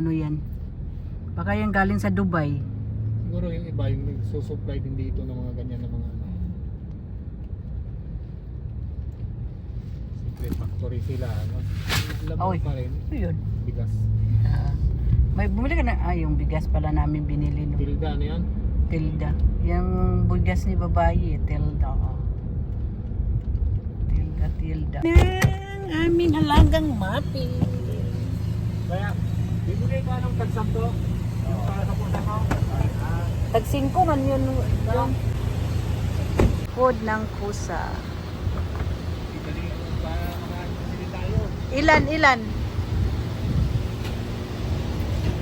ano yan. Baka yan galing sa Dubai. Siguro yung iba yung nagsusupply din dito ng mga ganyan na mga ano. Secret factory sila. Ano? Oy. pa rin, Ano yun? bigas. Ah, may bumili ka na. Ah, yung bigas pala namin binili no. Tilda na yan. Tilda. Yung bigas ni babae, eh, Tilda. oh. Tilda, Tilda. Ang aming alagang mapi. Kaya, bibigay ka ng tagsakto. Yung para sa pusa ko. Ah, Tagsingko man yun. Yung food ng kusa. Ilan, ilan?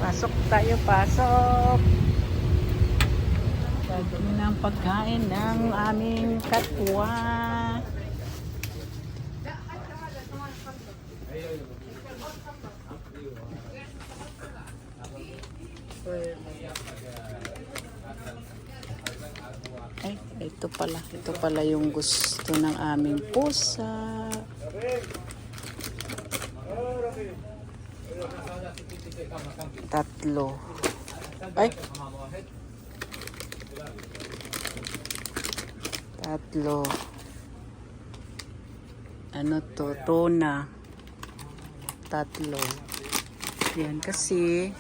Pasok tayo, pasok. Gagawin ng pagkain ng aming katwa. Ay, ito pala. Ito pala yung gusto ng aming pusa. Tatlo. Ay. Tatlo. Ano to? Tuna. Tatlo. Yan kasi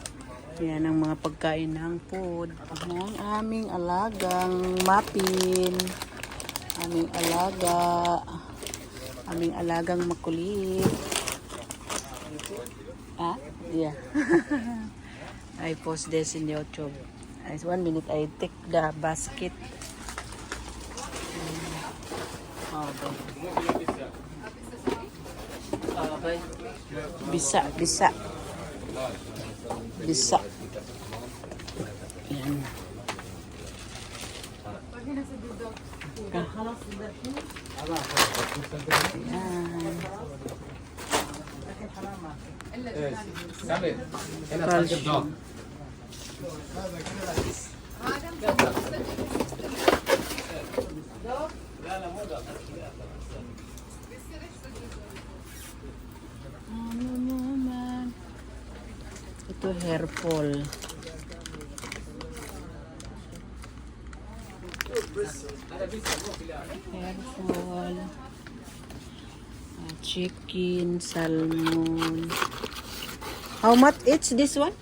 yan ang mga pagkain ng food ng aming alagang mapin. Aming alaga. Aming alagang makulit. Ah, yeah. I post this in YouTube. As one minute, I take the basket. Oh, okay. Bisa, bisa. Bisa. Yan. Yan. Calcium. Ano naman? Ito hair fall. Hair fall. Ah, chicken, salmon. How much each this one?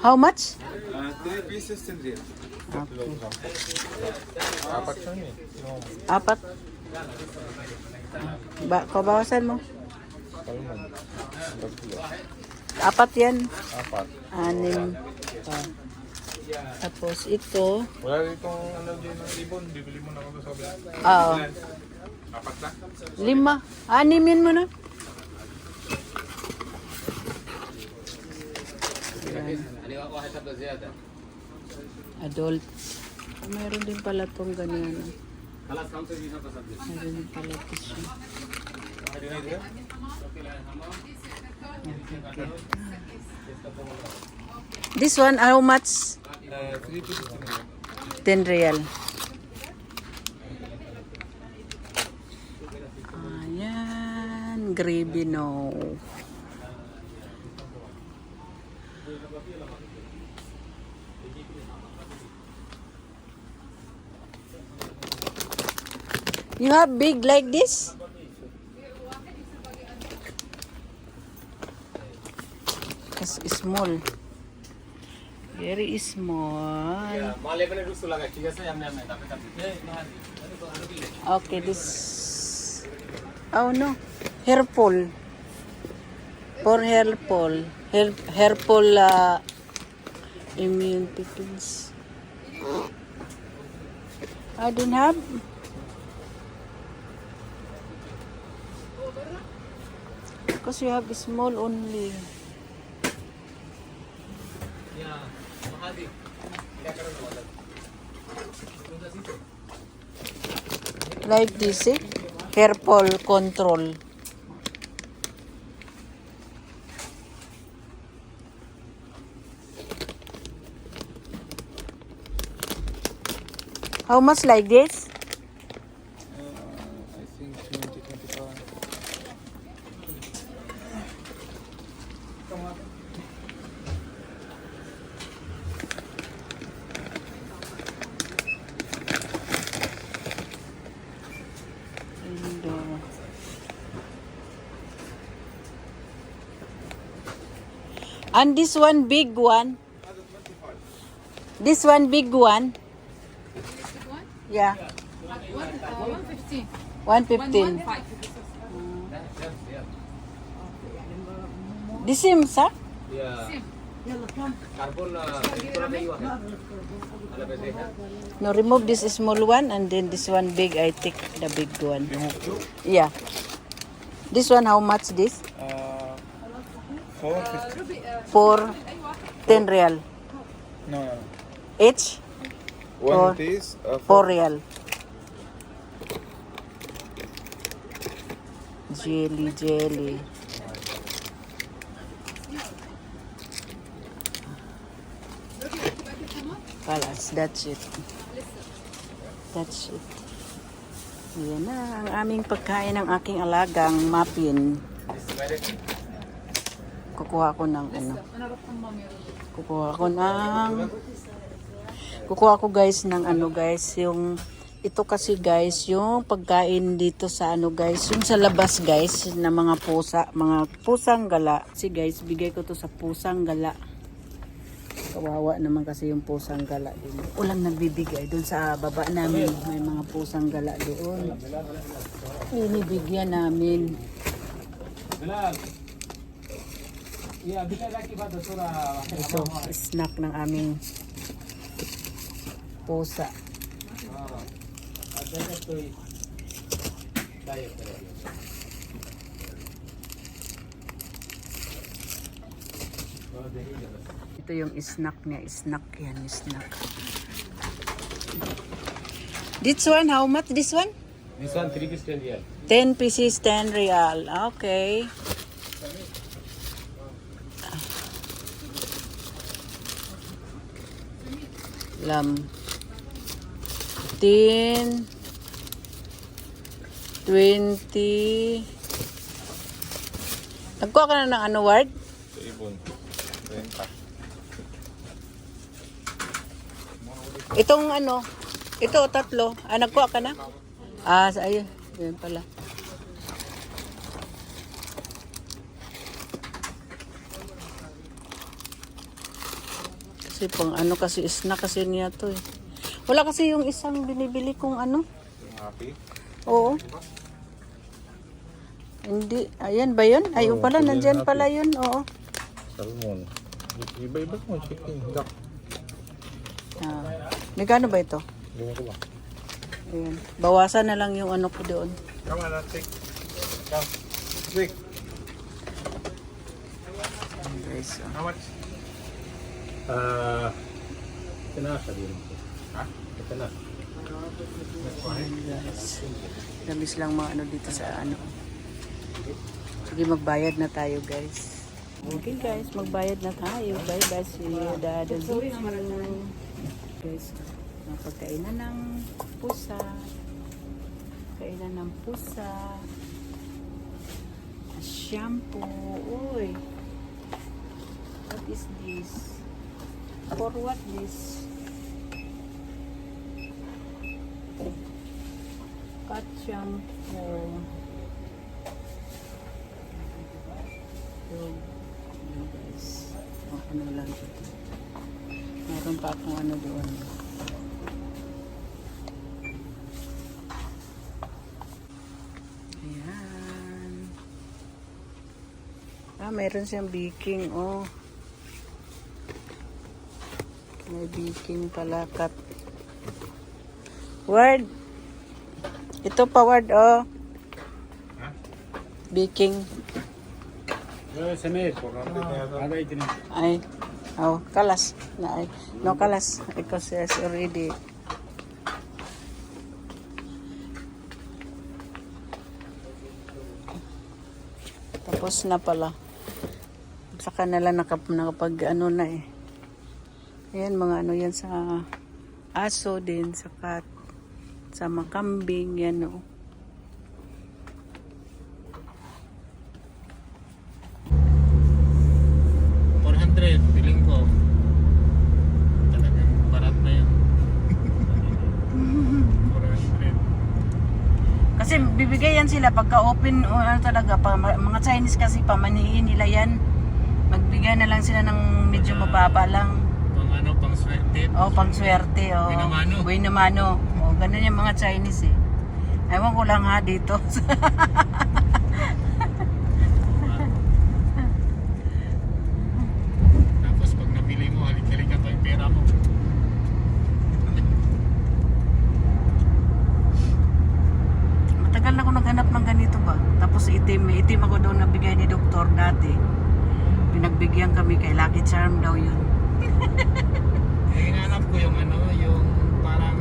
How much? Uh, three pieces in there. Okay. Apat siya. Yung Apat. Ba, kabawasan mo. Tatlo. Apat yan. Apat. Anim. Ah. Tapos ito. Wala ditong ano din ng ibon. Bibili mo na ako sa kabila. Ah, Apat na. lima. Animin mo na. Adult. Meron din pala tong ganyan. Meron din pala ito siya. Okay. This one, how much? Uh, three pieces in there. 10 real. Ayan, gravy no. You have big like this? Small. Very small. Okay, this. Oh no, hair pull. For hair pull, hair hair pull uh, immune pickings. I don't have. Because you have small only. Like this, eh? Careful control. How much like this? Uh, I think 20, 25. Come on. And this one big one. This one big one. Yeah. One, uh, 150. 115. 115. The same, sir? Same. No, remove this small one and then this one big. I take the big one. Yeah. This one, how much this? Uh, four fifty. For 10 real. No, no. Each? One Four. these. Uh, 4 real. Jelly, jelly. Kalas, that's it. That's it. Yan na ang aming pagkain ng aking alagang mapin. Kukuha ko ng ano. Kukuha ko ng Kukuha ko guys ng ano guys, yung ito kasi guys, yung pagkain dito sa ano guys, yung sa labas guys, na mga pusa, mga pusang gala. Si guys, bigay ko to sa pusang gala. Kawawa naman kasi yung pusang gala din. Ulang nagbibigay doon sa baba namin, may mga pusang gala doon. Inibigyan namin. Bilal. Yeah, bisa lagi ba dosura? Ito, snack ng aming pusa. Ito talaga. Oh, dahil Ito yung snack niya. Snack yan, snack. This one, how much this one? This one 3 piece 10 real. 10 pieces, 10 real. Okay. Lam. 10 20 Nagkuha ka na ng ano word? Sa ibon. Renta. Itong ano, ito tatlo. Ah, nagkuha ka na? Ah, sa ayun. Ayun pala. Kasi pang ano kasi snack kasi niya to eh. Wala kasi yung isang binibili kong ano. Yung happy. Oo. Hindi. Ayan ba yun? Ayun pala. Nandyan pala yun. Oo. Salmon. Iba-iba mo. Chicken. Duck. Ah. Magkano ba ito? Gawin ko ba? Ayan. Bawasan na lang yung ano ko doon. Come on, take. Come. Quick. Guys, oh. How much? Ah, ito na sabi rin ko. Ha? Ito na. guys. Labis lang mga ano dito sa ano. Sige, magbayad na tayo guys. Okay guys, magbayad na tayo. Bye bye. You dada Guys, napagkainan ng pusa. Kainan ng pusa. Shampoo. Uy. What is this? For what this? Yun. Yun guys. O, ano lang ito. Meron pa akong ano doon. Ayan. Ah, meron siyang baking. Oh. May baking pala. Cut. Word. Ito pa word, oh. Ito na. Ay. Oh, kalas. Na ay. No kalas. Because it's already. Tapos na pala. Saka na lang nakap, nakapag ano na eh. Ayan, mga ano yan sa aso din, sa cat, sa makambing, yan oh. o. Feeling ko. Talagang barat na. 400. Kasi bibigay yan sila pagka open o ano talaga, pa, mga Chinese kasi pamanihin nila yan. Magbigay na lang sila ng medyo mababa lang. Pang ano, pang swerte. Oh, pang swerte. Oh. Buhay na mano. Buhay na mano. Oh, ganun yung mga Chinese eh. Ewan ko lang ha dito. Tapos pag nabili mo, halik-halikan yung pera mo. Matagal na ako naghanap ng ganito ba. Tapos itim, itim ako doon na bigay ni doktor dati. Pinagbigyan kami kay Lucky Charm daw yun. Eh, hinanap ko yung ano, yung parang,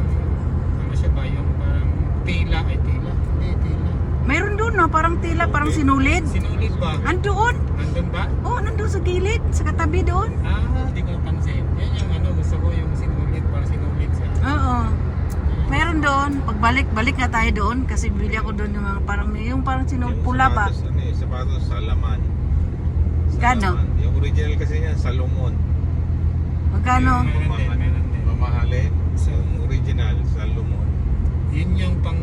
ano siya ba, yung parang tila, ay tila, hindi, tila. Mayroon doon no, parang tila, parang sinulid. Sinulid ba? Andoon. Nandun ba? Oh, nandun sa gilid, sa katabi doon. Ah, di ko napansin. Yan yung ano, gusto ko yung sinulid, parang sinulid siya. Oo. Meron doon. Pagbalik, balik nga tayo doon kasi bili ako doon yung mga parang yung parang sinul pula ba? Sapatos, ano eh, sapatos sa laman. Sa Kano? laman. Yung original kasi niyan, Salomon. Magkano? Mamahalin. Yung original, Salomon. Yun yung pang